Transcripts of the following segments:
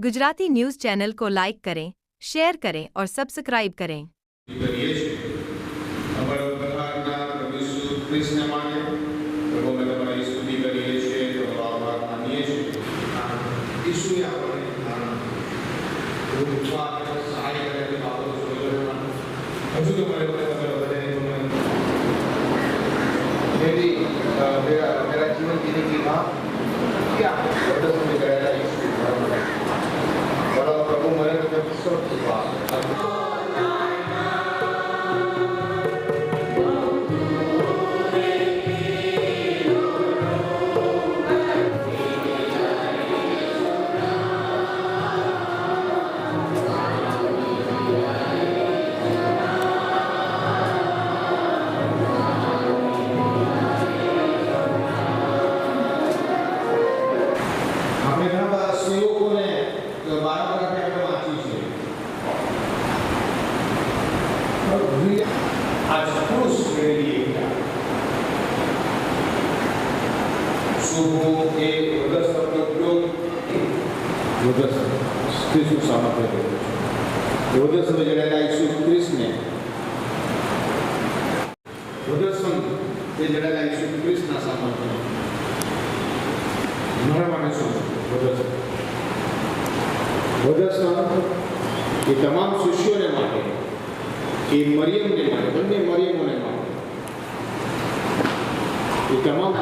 Gujarati news channel को like करें, share करें और सब्सक्राइब करें। मेरा जीवन जीने की Hallelujah. As cruz એ બધા શબ્દનો ઉપયોગ બધા ખ્રિસ્તુ સામે કર્યો બધા સમય જડાયેલા ઈસુ ખ્રિસ્તને બધા સંઘ તે જડાયેલા ઈસુ ખ્રિસ્તના સામે ઘણા માણસો બધા બધા એ તમામ શિષ્યોને માટે એ મરિયમને મળે બંને મરિયમોને મળે એ તમામ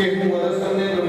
que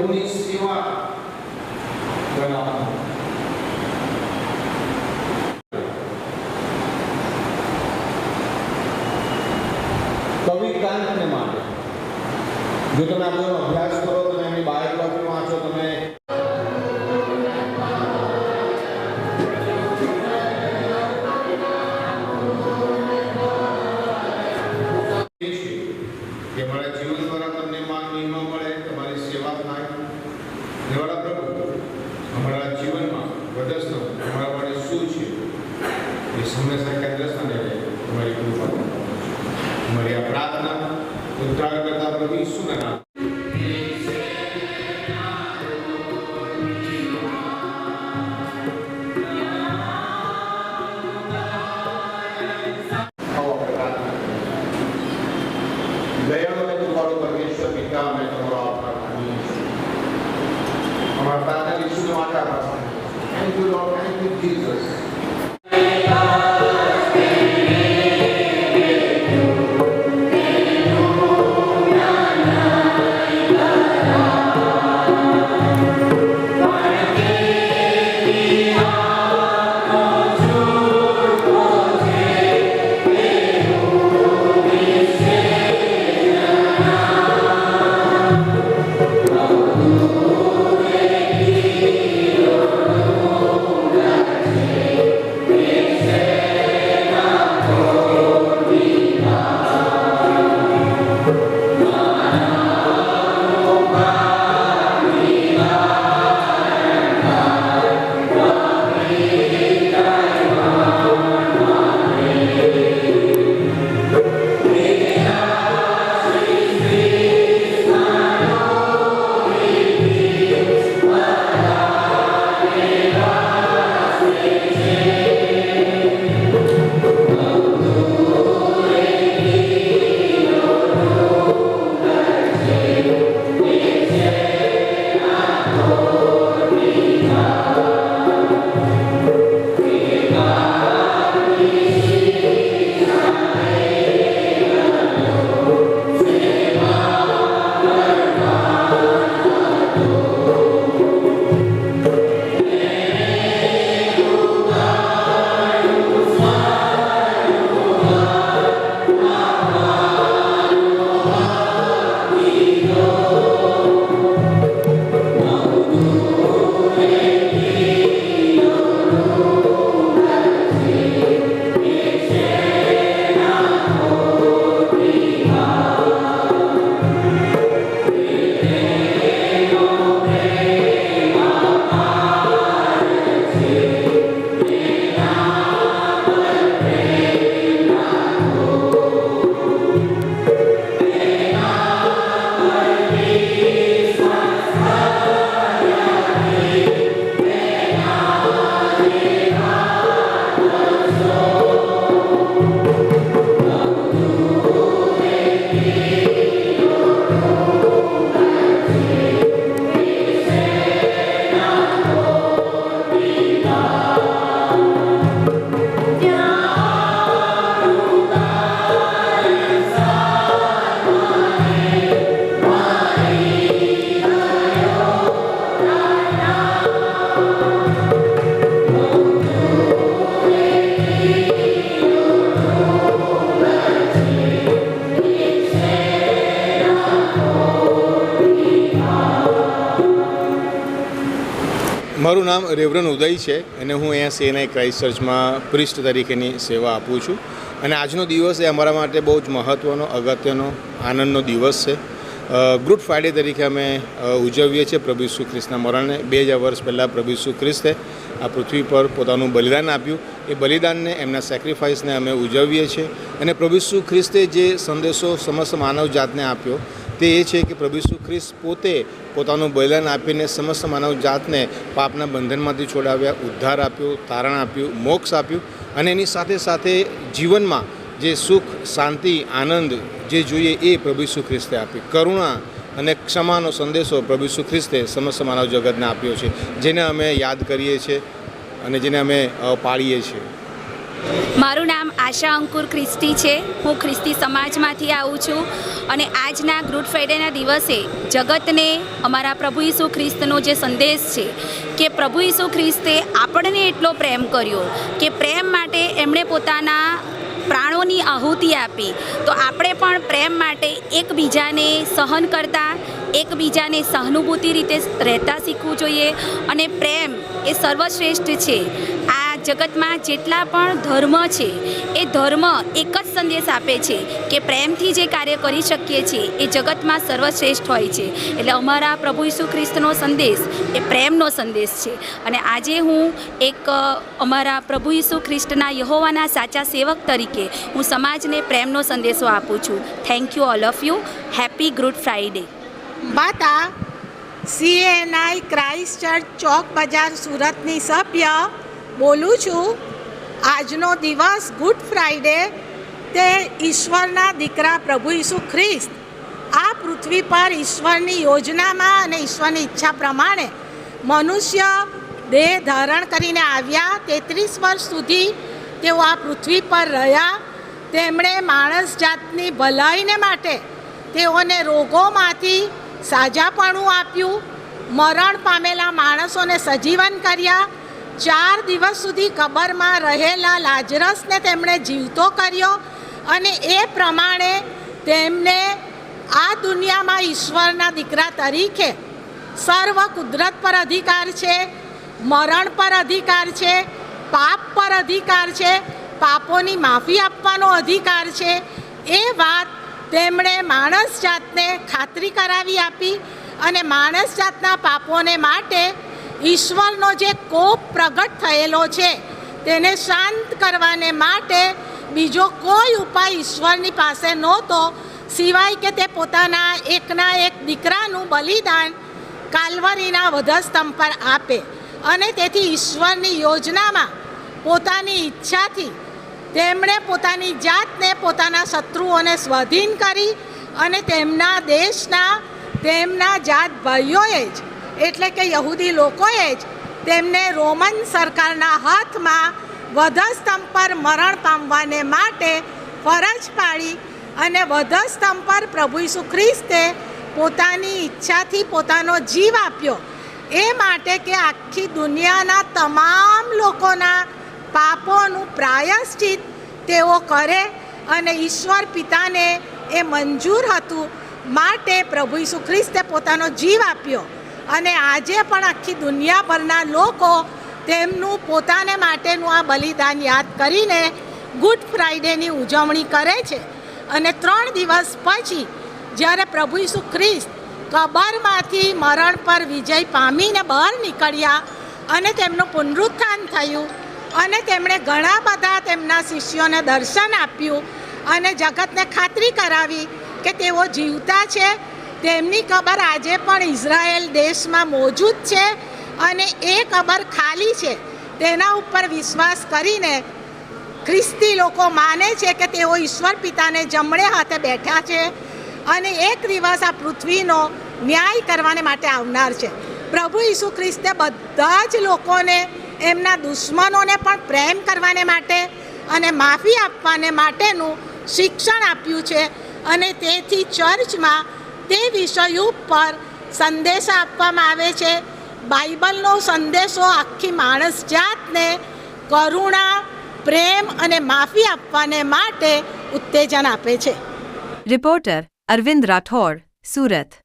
વિશ્વના સંકેન્દ્રસ્થાને તમારી કૃપા તમારી આ પ્રાર્થના ઉદ્ધાર કરતા પ્રભુ ઈસુના નામ Jesus. નામ રેવરન ઉદય છે અને હું અહીંયા સીએનઆઈ ક્રાઇસ્ટ ચર્ચમાં પ્રિસ્ટ તરીકેની સેવા આપું છું. અને આજનો દિવસ એ અમારા માટે બહુ જ મહત્ત્વનો અગત્યનો, આનંદનો દિવસ છે. ગુડ ફ્રાઇડે તરીકે અમે ઉજવીએ છીએ પ્રભુ ઈસુ ખ્રિસ્તના મરણને. બે હજાર વર્ષ પહેલાં પ્રભુ ઈસુ ખ્રિસ્તે આ પૃથ્વી પર પોતાનું બલિદાન આપ્યું. એ બલિદાનને, એમના સેક્રિફાઈસને અમે ઉજવીએ છીએ. અને પ્રભુ ઈસુ ખ્રિસ્તે જે સંદેશો સમસ્ત માનવ જાતને આપ્યો તે એ છે કે પ્રભુ ઈસુ ખ્રિસ્ત પોતે પોતાનું બલિદાન આપીને સમસ્ત માનવ જાતને પાપના બંધનમાંથી છોડાવ્યા, ઉદ્ધાર આપ્યો, તારણ આપ્યું, મોક્ષ આપ્યું અને એની સાથે સાથે જીવનમાં જે સુખ, શાંતિ, આનંદ જે જોઈએ એ પ્રભુ ઈસુ ખ્રિસ્તે આપી. કરુણા અને ક્ષમાનો સંદેશો પ્રભુ ઈસુ ખ્રિસ્તે સમસ્ત માનવ જગતને આપ્યો છે, જેને અમે યાદ કરીએ છીએ અને જેને અમે પાળીએ છીએ. મારું નામ આશા અંકુર ખ્રિસ્તી છે. હું ખ્રિસ્તી સમાજમાંથી આવું છું અને આજના ગુડ ફ્રાઈડેના દિવસે જગતને, અમારા પ્રભુ ઈસુ ખ્રિસ્તનો જે સંદેશ છે કે પ્રભુ ઈસુ ખ્રિસ્તે આપણને એટલો પ્રેમ કર્યો કે પ્રેમ માટે એમણે પોતાના પ્રાણોની આહુતિ આપી. તો આપણે પણ પ્રેમ માટે એકબીજાને સહન કરતા, એકબીજાને સહાનુભૂતિ રીતે રહેતા શીખવું જોઈએ અને પ્રેમ એ સર્વશ્રેષ્ઠ છે. જગતમાં જેટલા પણ ધર્મ છે, એ ધર્મ એક જ સંદેશ આપે છે કે પ્રેમથી જે કાર્ય કરી શકીએ છીએ, એ જગતમાં સર્વશ્રેષ્ઠ હોય છે. એટલે અમારા પ્રભુ ઈસુ ખ્રિસ્તનો સંદેશ એ પ્રેમનો સંદેશ છે. અને આજે હું એક અમારા પ્રભુ ઈસુ ખ્રિસ્તના યહોવાના સાચા સેવક તરીકે હું સમાજને પ્રેમનો સંદેશો આપું છું. Thank you all of you happy good Friday બાતા CNI Christ church ચોક બજાર સુરતની સભ્ય બોલું છું, આજનો દિવસ ગુડ ફ્રાઈડે તે ઈશ્વરના દીકરા પ્રભુ ઈસુ ખ્રિસ્ત. આ પૃથ્વી પર ઈશ્વરની યોજનામાં અને ઈશ્વરની ઈચ્છા પ્રમાણે મનુષ્ય દેહ ધારણ કરીને આવ્યા. તેત્રીસ વર્ષ સુધી તેઓ આ પૃથ્વી પર રહ્યા. તેમણે માણસ જાતની ભલાઈને માટે તેઓને રોગોમાંથી સાજાપણું આપ્યું. મરણ પામેલા માણસોને સજીવન કર્યા. ચાર દિવસ સુધી કબરમાં રહેલા લાજરસને તેમણે જીવતો કર્યો અને એ પ્રમાણે તેમને આ દુનિયામાં ઈશ્વરના દીકરા તરીકે સર્વ કુદરત પર અધિકાર છે, મરણ પર અધિકાર છે, પાપ પર અધિકાર છે, પાપોની માફી આપવાનો અધિકાર છે. એ વાત તેમણે માણસ જાતને ખાતરી કરાવી આપી અને માણસ જાતના પાપોને માટે ઈશ્વરનો જે કોપ પ્રગટ થયેલો છે, તેને શાંત કરવાને માટે બીજો કોઈ ઉપાય ઈશ્વરની પાસે નહોતો. સિવાય કે તે પોતાના એકના એક દીકરાનું બલિદાન કાલવરીના વધસ્તંભ પર આપે અને તેથી ઈશ્વરની યોજનામાં પોતાની ઈચ્છાથી તેમણે પોતાની જાતને પોતાના શત્રુઓને સ્વાધીન કરી અને તેમના દેશના તેમના જાત ભાઈઓએ જ એટલે કે યહૂદી લોકોએ જ તેમને રોમન સરકારના હાથમાં વધસ્તંભ પર મરણ પામવાને માટે ફરજ પાડી અને વધસ્તંભ પર પ્રભુ ઈસુ ખ્રિસ્તે પોતાની ઈચ્છાથી પોતાનો જીવ આપ્યો. એ માટે કે આખી દુનિયાના તમામ લોકોના પાપોનું પ્રાયશ્ચિત તેઓ કરે અને ઈશ્વર પિતાને એ મંજૂર હતું માટે પ્રભુ ઈસુ ખ્રિસ્તે પોતાનો જીવ આપ્યો. અને આજે પણ આખી દુનિયાભરના લોકો તેમનું પોતાને માટેનું આ બલિદાન યાદ કરીને ગુડ ફ્રાઈડેની ઉજવણી કરે છે. અને ત્રણ દિવસ પછી જ્યારે પ્રભુ ઈસુ ખ્રિસ્ત કબરમાંથી મરણ પર વિજય પામીને બહાર નીકળ્યા અને તેમનું પુનરુત્થાન થયું અને તેમણે ઘણા બધા તેમના શિષ્યોને દર્શન આપ્યું અને જગતને ખાતરી કરાવી કે તેઓ જીવતા છે તેમની કબર આજે પણ ઇઝરાયેલ દેશમાં મોજૂદ છે અને એ કબર ખાલી છે. તેના ઉપર વિશ્વાસ કરીને ખ્રિસ્તી લોકો માને છે કે તેઓ ઈશ્વર પિતાને જમણે હાથે બેઠા છે અને એક દિવસ આ પૃથ્વીનો ન્યાય કરવાને માટે આવનાર છે. પ્રભુ ઈસુ ખ્રિસ્તે બધા જ લોકોને, એમના દુશ્મનોને પણ પ્રેમ કરવાને માટે અને માફી આપવાને માટેનું શિક્ષણ આપ્યું છે અને તેથી ચર્ચમાં તે વિષય ઉપર સંદેશ આપવામાં આવે છે. બાઇબલનો સંદેશો આખી માણસ જાતને કરુણા, પ્રેમ અને માફી આપવાને માટે ઉત્તેજન આપે છે. રિપોર્ટર અરવિંદ રાઠોડ, સુરત.